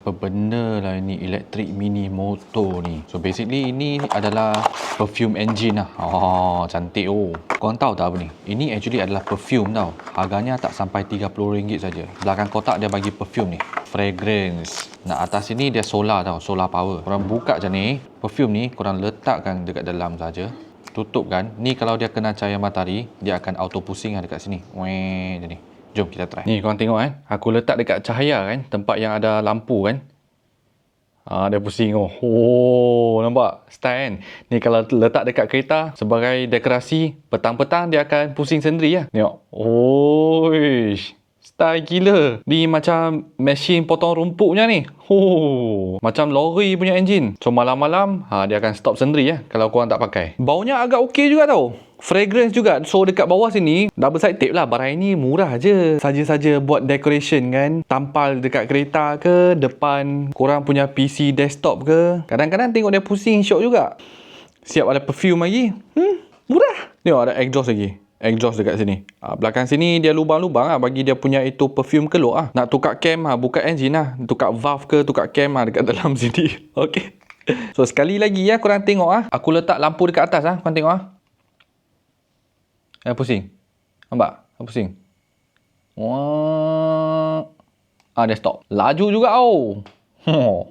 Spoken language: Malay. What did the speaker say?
Apa benda lah ini electric mini motor ni. So basically ini adalah perfume engine lah. Oh cantik oh. Korang tahu tak apa ni? Ini actually adalah perfume tau. Harganya tak sampai RM30 saja. Belakang kotak dia bagi perfume ni. Fragrance. Nah atas sini dia solar tau. Solar power. Korang buka macam ni. Perfume ni korang letakkan dekat dalam saja. Tutup kan. Ni kalau dia kena cahaya matahari, dia akan auto pusing lah dekat sini. Weh, macam ni. Jom kita try. Ni korang tengok kan. Aku letak dekat cahaya kan. Tempat yang ada lampu kan. Ah, dia pusing oh. Oh, nampak? Style kan? Ni kalau letak dekat kereta sebagai dekorasi, petang-petang dia akan pusing sendiri lah. Tengok. Oh, style gila. Ni macam mesin potong rumput punya ni. Oh, macam lori punya enjin. So malam-malam, ha, dia akan stop sendiri ya kalau korang tak pakai. Baunya agak okey juga tau. Fragrance juga. So dekat bawah sini, double side tape lah. Barang ini murah je. Saja-saja buat decoration kan. Tampal dekat kereta ke, depan korang punya PC desktop ke. Kadang-kadang tengok dia pusing syok juga. Siap ada perfume lagi. Hmm, murah. Tengok ada exhaust lagi. Exhaust dekat sini. Ha, belakang sini dia lubang-lubang lah bagi dia punya itu perfume keluar lah. Nak tukar cam ha, buka engine lah. Tukar valve ke, tukar cam lah dekat dalam sini. Okay. So sekali lagi ya korang tengok ah. Aku letak lampu dekat atas ah. Korang tengok ah. Eh pusing. Nampak? Ah, Pusing. Wah. Ah dia stop. Laju juga oh.